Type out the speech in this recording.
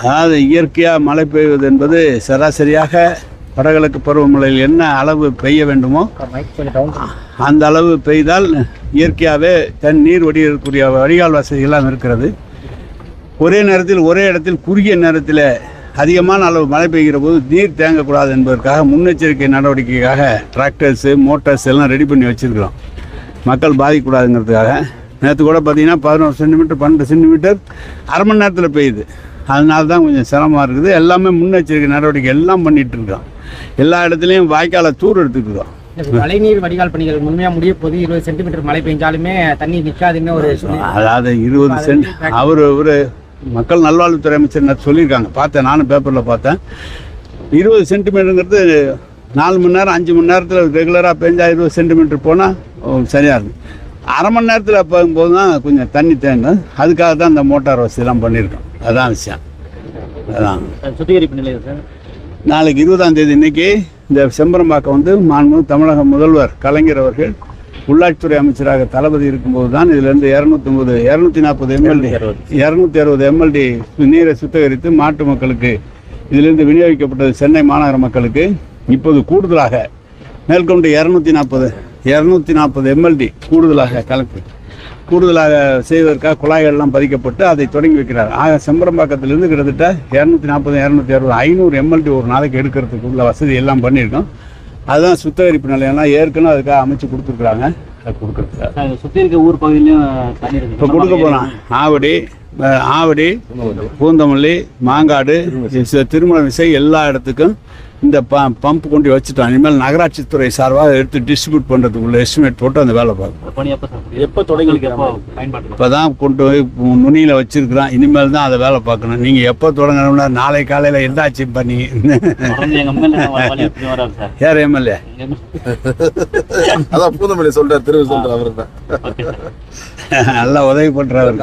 அதாவது இயற்கையாக மழை பெய்வது என்பது சராசரியாக வடகிழக்கு பருவமழையில் என்ன அளவு பெய்ய வேண்டுமோ அந்த அளவு பெய்தால் இயற்கையாகவே தன் நீர் வடிகக்கூடிய வடிகால் வசதிகள்லாம் இருக்கிறது. ஒரே நேரத்தில் ஒரே இடத்தில் குறுகிய நேரத்தில் அதிகமான அளவு மழை பெய்கிற போது நீர் தேங்கக்கூடாது என்பதற்காக முன்னெச்சரிக்கை நடவடிக்கைக்காக டிராக்டர்ஸு மோட்டார்ஸ் எல்லாம் ரெடி பண்ணி வச்சுருக்கிறோம். மக்கள் பாதிக்கக்கூடாதுங்கிறதுக்காக. நேற்று கூட பார்த்தீங்கன்னா பதினோரு சென்டிமீட்டர் பன்னெண்டு சென்டிமீட்டர் அரை மணி நேரத்தில் பெய்யுது. அதனால தான் கொஞ்சம் சிரமமாக இருக்குது. எல்லாமே முன்னெச்சரிக்கை நடவடிக்கை எல்லாம் பண்ணிகிட்டு இருக்கோம் எல்லா இடத்துலையும் வாய்க்காலை தூர் எடுத்துக்கிறோம் மழைநீர் வடிகால் பணிகள் முழுமையா முடிய போது இருபது சென்டிமீட்டர் மழை பெஞ்சாலுமே தண்ணி நிக்காதுன்னு ஒரு அதாவது இருபது சென்ட் அவர் ஒரு மக்கள் நல்வாழ்வுத்துறை அமைச்சர் சொல்லியிருக்காங்க. பார்த்தேன் நானும் பேப்பரில் பார்த்தேன். இருபது சென்டிமீட்டருங்கிறது நாலு மணி நேரம் அஞ்சு மணி நேரத்தில் ரெகுலராக பெஞ்சா இருபது சென்டிமீட்டர் போனால் சரியாக இருக்கும் அரை மணி நேரத்தில் போகும்போது தான் கொஞ்சம் தண்ணி தேங்கும் அதுக்காக தான் இந்த மோட்டார் வசதிலாம் பண்ணியிருக்கோம். அதான் விஷயம். அதான். சுத்திகரிப்பு நிலையம் சார்? நாளைக்கு இருபதாம் தேதி இன்னைக்கு இந்த செம்பரம்பாக்கம் வந்து மாண்பு தமிழக முதல்வர் கலைஞர் அவர்கள் உள்ளாட்சித்துறை அமைச்சராக தளபதி இருக்கும்போது தான் இதிலிருந்து இரநூத்தொம்பது இரநூத்தி நாற்பது எம்எல்டி இரநூத்தி அறுபது. எம்எல்டி நீரை சுத்திகரித்து மாட்டு மக்களுக்கு இதிலிருந்து விநியோகிக்கப்பட்டது சென்னை மாநகர மக்களுக்கு இப்போது கூடுதலாக மேற்கொண்டு இரநூத்தி நாற்பது இரநூத்தி நாற்பது எம்எல்டி கூடுதலாக கலப்பு. கூடுதலாக செய்வதற்காக குழாய்கள்லாம் பதிக்கப்பட்டு அதை தொடங்கி வைக்கிறார். ஆக செம்பரம்பாக்கத்திலிருந்து கிட்டத்தட்ட இரநூத்தி நாற்பது இரநூத்தி அறுபது ஐநூறு எம்எல்டி ஒரு நாளைக்கு எடுக்கிறதுக்கு உள்ள வசதி எல்லாம் பண்ணியிருக்கோம். அதுதான் சுத்திகரிப்பு நிலையம்லாம் ஏற்கனவே அதுக்காக அமைச்சு கொடுத்துருக்குறாங்க. அதை கொடுக்குறதுக்காக. சுத்தி இருக்க ஊர் இருக்கு இப்போ கொடுக்க போகிறோம் ஆவடி ஆவடி பூந்தமல்லி மாங்காடு திருமண விசை எல்லா இடத்துக்கும் இந்த ப பம்ப் கொண்டு வச்சுட்டோம். இனிமேல் நகராட்சித்துறை சார்பாக எடுத்து டிஸ்ட்ரிபியூட் பண்ணுறதுக்குள்ள எஸ்டிமேட் போட்டு அந்த வேலை பார்க்கணும். எப்போ தொடங்கி இப்போ தான் கொண்டு போய் நுனியில் வச்சிருக்கிறோம் இனிமேல் தான் அதை வேலை பார்க்கணும். நீங்கள் எப்போ தொடங்கணும்னா நாளை காலையில் எந்தாச்சு பண்ணி யார் எம்எல்ஏ? அதான் பூந்தமல்லி சொல்றாரு திருவி சொல்றாரு அவரு தான். நல்லா உதவி பக்கம்